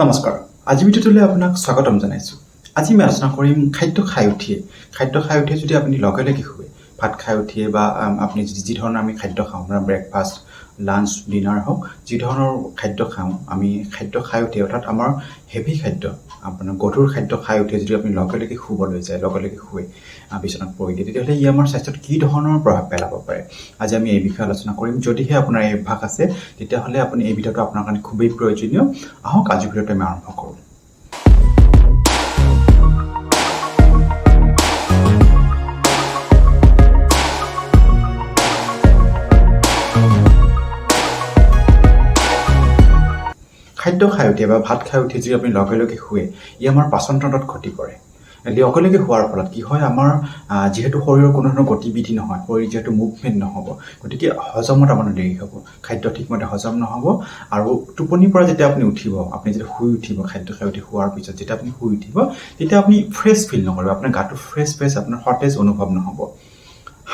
নমস্কাৰ। আজি ভিডিঅ'টোলৈ আপোনাক স্বাগতম জনাইছোঁ। আজি মই আলোচনা কৰিম খাদ্য খাই উঠিয়ে। খাদ্য খাই উঠিয়ে যদি আপুনি লগে লগে শুৱে ভাত খাই উঠিয়ে বা আপুনি যি ধৰণৰ আমি খাদ্য খাওঁ, আপোনাৰ ব্ৰেকফাষ্ট লাঞ্চ ডিনাৰ হওক, যি ধৰণৰ খাদ্য খাওঁ, আমি খাদ্য খাই উঠিয়ে অৰ্থাৎ আমাৰ হেভি খাদ্য, আপোনাৰ গধুৰ খাদ্য খাই উঠিয়ে যদি আপুনি লগে লগে শুবলৈ যায় লগে লগে শুৱে বিচনাত পৰি দিয়ে, তেতিয়াহ'লে ই আমাৰ স্বাস্থ্যত কি ধৰণৰ প্ৰভাৱ পেলাব পাৰে? আজি আমি এই বিষয়ে আলোচনা কৰিম। যদিহে আপোনাৰ এই অভ্যাস আছে, তেতিয়াহ'লে আপুনি এই ভিডিঅ'টো আপোনাৰ কাৰণে খুবেই প্ৰয়োজনীয়। আহক, আজিৰ ভিডিঅ'টো আমি আৰম্ভ কৰোঁ। খাদ্য খাই উঠে বা ভাত খাই উঠি যদি আপুনি লগে লগে শুৱে ই আমাৰ পাচন তন্ত্ৰত ক্ষতি কৰে। লগে লগে হোৱাৰ ফলত কি হয় আমাৰ যিহেতু শৰীৰৰ কোনো ধৰণৰ গতিবিধি নহয় শৰীৰ যিহেতু মুভমেণ্ট নহ'ব গতিকে হজমত আপোনাৰ দেৰি হ'ব খাদ্য ঠিকমতে হজম নহ'ব আৰু টোপনিৰ পৰা যেতিয়া আপুনি উঠিব আপুনি যেতিয়া শুই উঠিব খাদ্য খাই উঠি শোৱাৰ পিছত যেতিয়া আপুনি শুই উঠিব তেতিয়া আপুনি ফ্ৰেছ ফিল নকৰিব আপোনাৰ গাটো ফ্ৰেছ ফ্ৰেছ আপোনাৰ সতেজ অনুভৱ নহ'ব।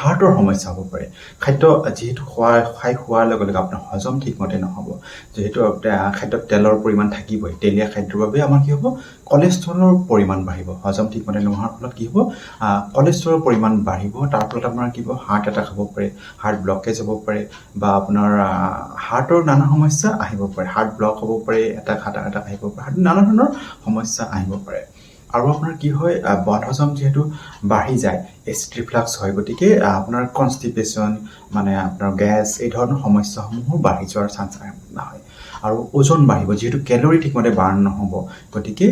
হাৰ্টৰ সমস্যা হ'ব পাৰে। খাদ্য যিহেতু খোৱা খাই খোৱাৰ লগে লগে আপোনাৰ হজম ঠিকমতে নহ'ব। যিহেতু খাদ্যত তেলৰ পৰিমাণ থাকিবই তেলীয়া খাদ্যৰ বাবে আমাৰ কি হ'ব? কলেষ্ট্ৰলৰ পৰিমাণ বাঢ়িব। হজম ঠিকমতে নোহোৱাৰ ফলত কি হ'ব? কলেষ্ট্ৰলৰ পৰিমাণ বাঢ়িব। তাৰ ফলত আপোনাৰ কি হ'ব? হাৰ্ট এটাক হ'ব পাৰে হাৰ্ট ব্লকেজ হ'ব পাৰে বা আপোনাৰ হাৰ্টৰ নানা সমস্যা আহিব পাৰে। হাৰ্ট ব্লক হ'ব পাৰে এটা খাটা এটা আহিব পাৰে। নানা ধৰণৰ সমস্যা আহিব পাৰে। আৰু আপোনাৰ কি হয় আহ, বদহজম যিহেতু বাঢ়ি যায় এচিড ৰিফ্লাক্স হয় গতিকে আপোনাৰ কনষ্টিপেশ্যন মানে আপোনাৰ গেছ এই ধৰণৰ সমস্যাসমূহো বাঢ়ি যোৱাৰ চান্স হয়। আৰু ওজন বাঢ়িব যিহেতু কেলৰি ঠিকমতে বাৰ্ণ নহ'ব গতিকে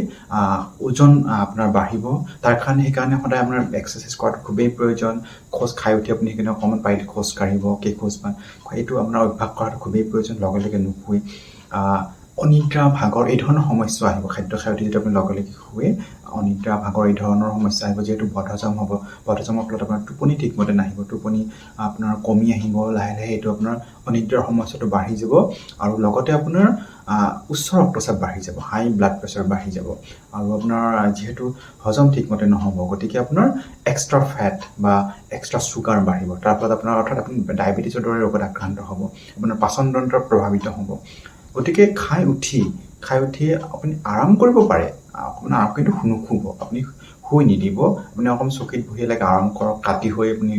ওজন আপোনাৰ বাঢ়িব। তাৰ কাৰণে সেইকাৰণে সদায় আপোনাৰ এক্সাৰচাইজ কৰাটো খুবেই প্ৰয়োজন। খোজ খাই উঠি আপুনি সেইকাৰণে অকণমান পাৰিলে খোজ কাঢ়িব কেইখোজমান এইটো আপোনাৰ অভ্যাস কৰাটো খুবেই প্ৰয়োজন লগে লগে নুশুই অনিদ্ৰা ভাগৰ এই ধৰণৰ সমস্যা আহিব। খাদ্য খাই উঠি যদি আপুনি লগে লগে শুৱে, অনিদ্ৰা ভাগৰ এই ধৰণৰ সমস্যা আহিব, যিহেতু বদহজম হ'ব। বদহজমৰ ফলত আপোনাৰ টোপনি ঠিকমতে নাহিব। টোপনি আপোনাৰ কমি আহিব, লাহে লাহে এইটো আপোনাৰ অনিদ্ৰাৰ সমস্যাটো বাঢ়ি যাব আৰু লগতে আপোনাৰ উচ্চ ৰক্তচাপ বাঢ়ি যাব, হাই ব্লাড প্ৰেছাৰ বাঢ়ি যাব। আৰু আপোনাৰ যিহেতু হজম ঠিকমতে নহ'ব, গতিকে আপোনাৰ এক্সট্ৰা ফেট বা এক্সট্ৰা চুগাৰ বাঢ়িব। তাৰ ফলত আপোনাৰ অৰ্থাৎ আপুনি ডায়েবেটিছৰ দৰে ৰোগত আক্ৰান্ত হ'ব। আপোনাৰ পাচন তন্ত্ৰ প্ৰভাৱিত হ'ব। গতিকে খাই উঠি খাই উঠি আপুনি আৰাম কৰিব পাৰে। আৰাম কিন্তু নুশুব। আপুনি শুই নিদিব। আপুনি অকণমান চকীত বহি লাগে আৰাম কৰক কাটি হৈ আপুনি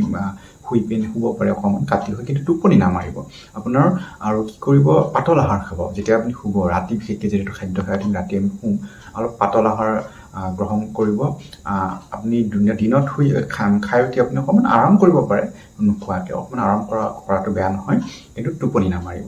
শুই পিনে শুব পাৰে অকণমান কাটি হৈ কিন্তু টোপনি নামাৰিব। আপোনাৰ আৰু কি কৰিব? পাতল আহাৰ খাব। যেতিয়া আপুনি শুব ৰাতি বিশেষকৈ যিহেতু খাদ্য খাই ৰাতি আমি শুওঁ অলপ পাতল আহাৰ আহ, গ্ৰহণ কৰিব। আপুনি দুনীয়া দিনত শুই খাই উঠি আপুনি অকণমান আৰাম কৰিব পাৰে নোখোৱাকৈ। অকণমান আৰাম কৰা কৰাটো বেয়া নহয় কিন্তু টোপনি নামাৰিব।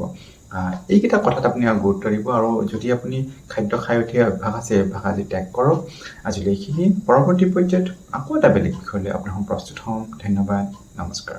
এইকেইটা কথাত আপুনি গুৰুত্ব দিব আৰু যদি আপুনি খাদ্য খাই উঠি অভ্যাস আছে অভ্যাস আজি ত্যাগ কৰক। আজিলৈ এইখিনি। পৰৱৰ্তী পৰ্যায়ত আকৌ এটা বেলেগ বিষয় লৈ আপোনাৰ প্ৰস্তুত হ'ম। ধন্যবাদ। নমস্কাৰ।